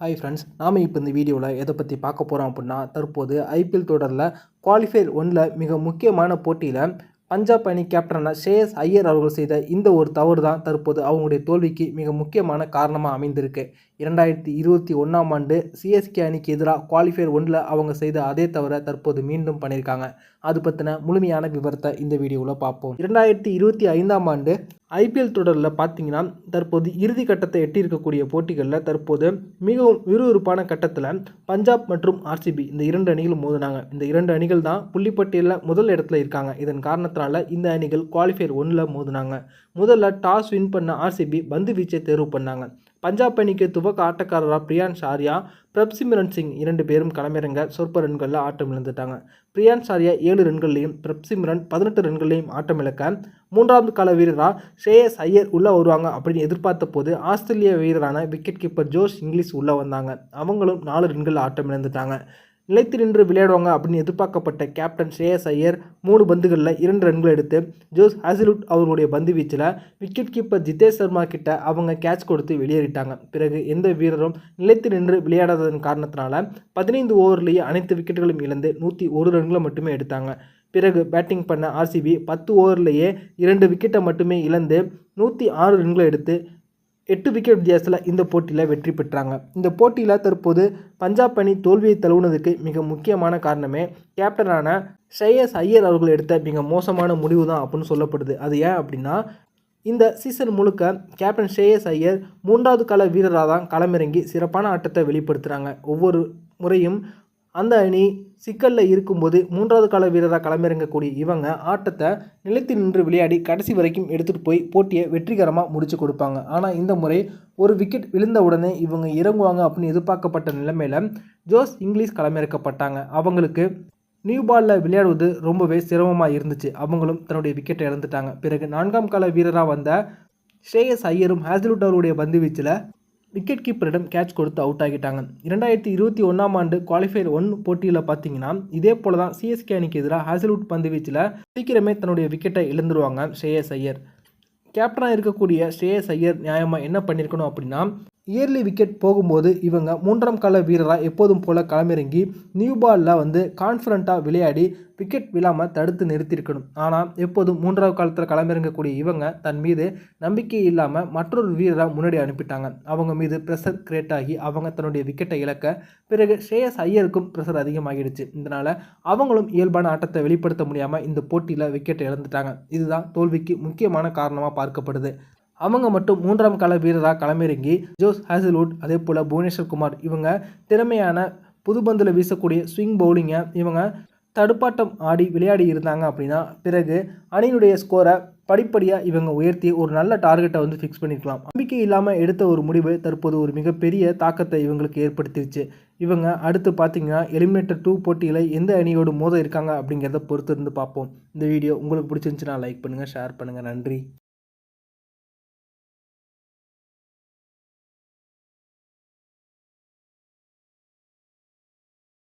Hi friends நாம் இப்போ இந்த வீடியோவில் எதை பற்றி பார்க்க போகிறோம் அப்படின்னா தற்போது ஐபிஎல் தொடரில் குவாலிஃபயர் ஒன்றில் மிக முக்கியமான போட்டியில் பஞ்சாப் அணி கேப்டனான ஷேயஸ் ஐயர் அவர்கள் செய்த இந்த ஒரு தவறு தான் தற்போது அவங்களுடைய தோல்விக்கு மிக முக்கியமான காரணமாக அமைந்திருக்கு. இரண்டாயிரத்தி இருபத்தி ஒன்றாம் ஆண்டு சிஎஸ்கே அணிக்கு எதிராக குவாலிஃபயர் ஒன்றில் அவங்க செய்த அதே தவிர தற்போது மீண்டும் பண்ணியிருக்காங்க. அது பற்றின முழுமையான விவரத்தை இந்த வீடியோவில் பார்ப்போம். இரண்டாயிரத்தி இருபத்தி ஐந்தாம் ஆண்டு ஐபிஎல் தொடரில் பார்த்தீங்கன்னா தற்போது இறுதி கட்டத்தை எட்டியிருக்கக்கூடிய போட்டிகளில் தற்போது மிகவும் விறுவிறுப்பான கட்டத்தில் பஞ்சாப் மற்றும் ஆர்சிபி இந்த இரண்டு அணிகளும் மோதினாங்க. இந்த இரண்டு அணிகள் தான் புள்ளிப்பட்டியலில் முதல் இடத்துல இருக்காங்க. இதன் காரணத்தினால இந்த அணிகள் குவாலிஃபயர் ஒன்றில் மோதினாங்க. முதல்ல டாஸ் வின் பண்ண ஆர்சிபி பந்து வீச்சை தேர்வு பண்ணாங்க. பஞ்சாப் அணிக்கு துவக்க ஆட்டக்காரராக பிரியான் ஷாரியா பிரப்சிம்ரன் சிங் இரண்டு பேரும் களமிறங்க சொற்ப ரன்களில் ஆட்டம் இழந்துட்டாங்க. பிரியான் ஷாரியா ஏழு ரன்கள்லையும் பிரப்சிம்ரன் பதினெட்டு ரன்கள்லையும் ஆட்டம் இழக்க மூன்றாவது கால வீரராக ஷேயஸ் ஐயர் உள்ளே வருவாங்க அப்படின்னு எதிர்பார்த்த போது ஆஸ்திரேலிய வீரரான விக்கெட் கீப்பர் ஜோஷ் இங்கிலீஷ் உள்ளே வந்தாங்க. அவங்களும் நாலு ரன்கள் ஆட்டம் இழந்துட்டாங்க. நிலைத்து நின்று விளையாடுவாங்க அப்படின்னு எதிர்பார்க்கப்பட்ட கேப்டன் ஸ்ரேயஸ் ஐயர் மூணு பந்துகளில் இரண்டு ரன்கள் எடுத்து ஜோஸ் ஹாசிலுட் அவர்களுடைய பந்து வீச்சில் விக்கெட் கீப்பர் ஜிதேஷ் சர்மா கிட்ட அவங்க கேட்ச் கொடுத்து வெளியேறிட்டாங்க. பிறகு எந்த வீரரும் நிலைத்து நின்று விளையாடாததன் காரணத்தினால பதினைந்து ஓவர்லேயே அனைத்து விக்கெட்டுகளும் இழந்து நூற்றி ஒரு ரன்களை மட்டுமே எடுத்தாங்க. பிறகு பேட்டிங் பண்ண ஆர்சிபி பத்து ஓவர்லேயே இரண்டு விக்கெட்டை மட்டுமே இழந்து நூற்றி ஆறு ரன்களை எடுத்து எட்டு விக்கெட் வித்தியாசத்தில் இந்த போட்டியில் வெற்றி பெற்றாங்க. இந்த போட்டியில் தற்போது பஞ்சாப் அணி தோல்வியை தழுவுனதுக்கு மிக முக்கியமான காரணமே கேப்டனான ஷேயஸ் ஐயர் அவர்கள் எடுத்த மிக மோசமான முடிவு தான் அப்படின்னு சொல்லப்படுது. அது ஏன் அப்படின்னா இந்த சீசன் முழுக்க கேப்டன் ஷேயஸ் ஐயர் மூன்றாவது கால வீரராக தான் களமிறங்கி சிறப்பான ஆட்டத்தை வெளிப்படுத்துகிறாங்க ஒவ்வொரு முறையும் அந்த அணி சிக்கலில் இருக்கும்போது மூன்றாவது கால வீரராக களமிறங்கக்கூடிய இவங்க ஆட்டத்தை நிலைத்து நின்று விளையாடி கடைசி வரைக்கும் எடுத்துகிட்டு போய் போட்டியை வெற்றிகரமாக முடிச்சு கொடுப்பாங்க. ஆனால் இந்த முறை ஒரு விக்கெட் விழுந்த உடனே இவங்க இறங்குவாங்க அப்படின்னு எதிர்பார்க்கப்பட்ட நிலைமையில் ஜோஸ் இங்கிலீஷ் களமிறக்கப்பட்டாங்க. அவங்களுக்கு நியூ பாலில் விளையாடுவது ரொம்பவே சிரமமாக இருந்துச்சு. அவங்களும் தன்னுடைய விக்கெட்டை இழந்துட்டாங்க. பிறகு நான்காம் கால வீரராக வந்த ஸ்ரேயஸ் ஐயரும் ஹேசலுட் அவருடைய பந்து வீச்சில் விக்கெட் கீப்பரிடம் கேட்ச் கொடுத்து அவுட் ஆகிட்டாங்க. இரண்டாயிரத்தி இருபத்தி ஒன்றாம் ஆண்டு குவாலிஃபயர் ஒன் போட்டியில் பார்த்தீங்கன்னா இதே போல தான் சிஎஸ்கே அணிக்கு எதிராக ஹாசல்வுட் பந்து வீச்சில் சீக்கிரமே தன்னுடைய விக்கெட்டை இழந்துருவாங்க ஸ்ரேயஸ் ஐயர். கேப்டனாக இருக்கக்கூடிய ஸ்ரேயஸ் ஐயர் நியாயமாக என்ன பண்ணியிருக்கணும் அப்படின்னா இயர்லி விக்கெட் போகும்போது இவங்க மூன்றாம் கால வீரராக எப்போதும் போல் களமிறங்கி நியூ பாலில் வந்து கான்ஃபிடண்ட்டாக விளையாடி விக்கெட் விழாமல் தடுத்து நிறுத்தியிருக்கணும். ஆனால் எப்போதும் மூன்றாவது காலத்தில் களமிறங்கக்கூடிய இவங்க தன் மீது நம்பிக்கை இல்லாமல் மற்றொரு வீரரை முன்னாடி அனுப்பிட்டாங்க. அவங்க மீது ப்ரெஷர் கிரியேட் ஆகி அவங்க தன்னுடைய விக்கெட்டை இழக்க பிறகு ஸ்ரேயஸ் ஐயருக்கும் ப்ரெஷர் அதிகமாகிடுச்சு. இதனால் அவங்களும் இயல்பான ஆட்டத்தை வெளிப்படுத்த முடியாமல் இந்த போட்டியில் விக்கெட்டை இழந்துட்டாங்க. இதுதான் தோல்விக்கு முக்கியமான காரணமாக பார்க்கப்படுது. அவங்க மட்டும் மூன்றாம் கால வீரராக களமிறங்கி ஜோஸ் ஹாசில்வுட் அதே போல் புவனேஸ்வர் குமார் இவங்க திறமையான புதுபந்தில் வீசக்கூடிய ஸ்விங் பவுலிங்கை இவங்க தடுப்பாட்டம் ஆடி விளையாடி இருந்தாங்க அப்படின்னா பிறகு அணியினுடைய ஸ்கோரை படிப்படியாக இவங்க உயர்த்தி ஒரு நல்ல டார்கெட்டை வந்து ஃபிக்ஸ் பண்ணிக்கலாம் நம்பிக்கை இல்லாமல் எடுத்த ஒரு முடிவு தற்போது ஒரு மிகப்பெரிய தாக்கத்தை இவங்களுக்கு ஏற்படுத்திடுச்சு இவங்க அடுத்து பார்த்தீங்கன்னா எலிமினேட்டர் டூ போட்டியில் எந்த அணியோடு மோத இருக்காங்க அப்படிங்கிறத பொறுத்து இருந்து பார்ப்போம். இந்த வீடியோ உங்களுக்கு பிடிச்சிருந்துச்சுன்னா லைக் பண்ணுங்கள் ஷேர் பண்ணுங்கள் நன்றி.